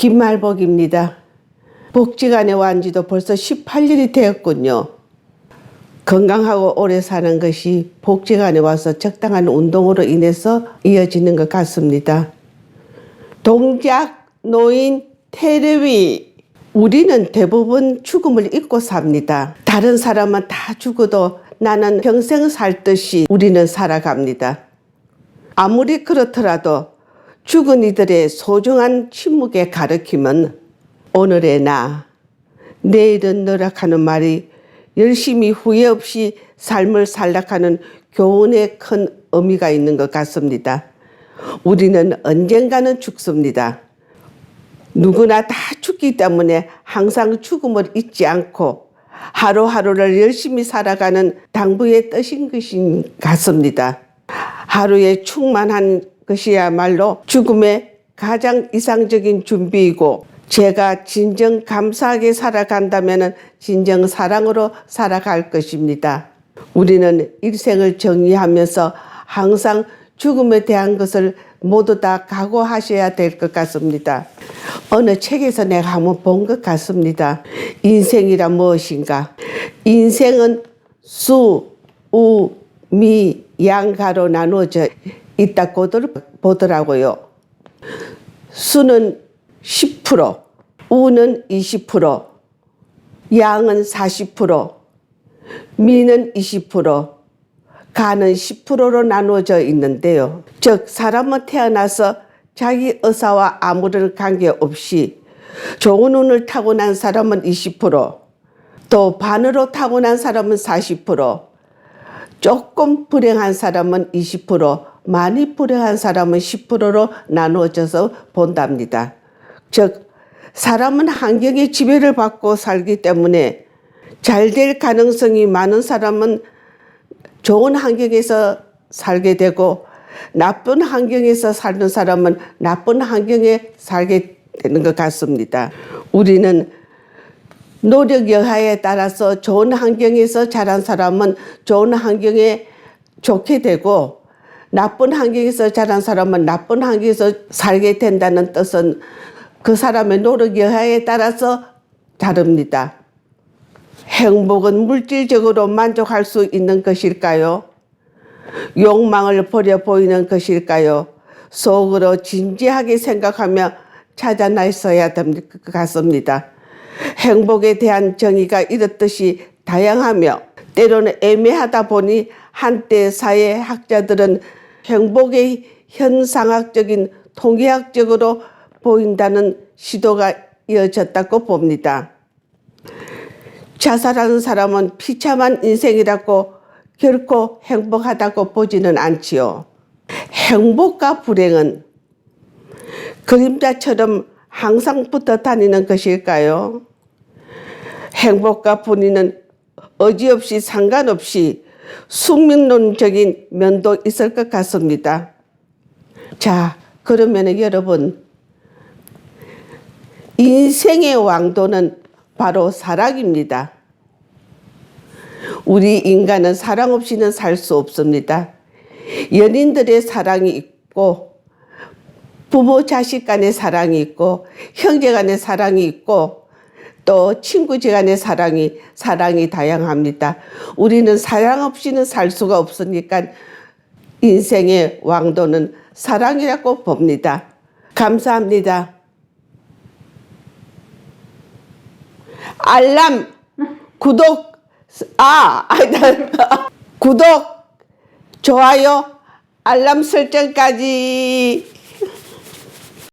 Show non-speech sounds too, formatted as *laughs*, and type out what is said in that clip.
김말복입니다. 복지관에 완 지도 벌써 18년이 되었군요. 건강하고 오래 사는 것이 복지관에 와서 적당한 운동으로 인해서 이어지는 것 같습니다. 동작, 노인, 테레비. 우리는 대부분 죽음을 잊고 삽니다. 다른 사람은 다 죽어도 나는 평생 살 듯이 우리는 살아갑니다. 아무리 그렇더라도 죽은 이들의 소중한 침묵의 가르침은 오늘의 나, 내일은 너락하는 말이 열심히 후회 없이 삶을 살락하는 교훈에 큰 의미가 있는 것 같습니다. 우리는 언젠가는 죽습니다. 누구나 다 죽기 때문에 항상 죽음을 잊지 않고 하루하루를 열심히 살아가는 당부의 뜻인 것인 같습니다. 하루에 충만한 것이야말로 죽음의 가장 이상적인 준비이고 제가 진정 감사하게 살아간다면 진정 사랑으로 살아갈 것입니다. 우리는 일생을 정리하면서 항상 죽음에 대한 것을 모두 다 각오하셔야 될 것 같습니다. 어느 책에서 내가 한번 본 것 같습니다. 인생이란 무엇인가? 인생은 수, 우, 미, 양가로 나누어져 있다고 보더라고요. 수는 10%, 우는 20%, 양은 40%, 미는 20%, 가는 10%로 나누어져 있는데요. 즉, 사람은 태어나서 자기 의사와 아무런 관계없이 좋은 운을 타고난 사람은 20%, 또 반으로 타고난 사람은 40%, 조금 불행한 사람은 20%, 많이 불행한 사람은 10%로 나누어져서 본답니다. 즉, 사람은 환경의 지배를 받고 살기 때문에 잘 될 가능성이 많은 사람은 좋은 환경에서 살게 되고 나쁜 환경에서 사는 사람은 나쁜 환경에 살게 되는 것 같습니다. 우리는 노력 여하에 따라서 좋은 환경에서 자란 사람은 좋은 환경에 좋게 되고 나쁜 환경에서 자란 사람은 나쁜 환경에서 살게 된다는 뜻은 그 사람의 노력 여하에 따라서 다릅니다. 행복은 물질적으로 만족할 수 있는 것일까요? 욕망을 버려 보이는 것일까요? 속으로 진지하게 생각하며 찾아 나서야 될 것 같습니다. 행복에 대한 정의가 이렇듯이 다양하며 때로는 애매하다 보니 한때 사회 학자들은 행복의 현상학적인 통계학적으로 보인다는 시도가 이어졌다고 봅니다. 자살하는 사람은 비참한 인생이라고 결코 행복하다고 보지는 않지요. 행복과 불행은 그림자처럼 항상 붙어 다니는 것일까요? 행복과 분위는 어지없이 상관없이 숙명론적인 면도 있을 것 같습니다. 자, 그러면 여러분, 인생의 왕도는 바로 사랑입니다. 우리 인간은 사랑 없이는 살 수 없습니다. 연인들의 사랑이 있고, 부모 자식 간의 사랑이 있고, 형제 간의 사랑이 있고, 또 친구지 간의 사랑이, 사랑이 다양합니다. 우리는 사랑 없이는 살 수가 없으니까 인생의 왕도는 사랑이라고 봅니다. 감사합니다. 알람, 구독, 아, 아니다. *laughs* 구독, 좋아요, 알람 설정까지.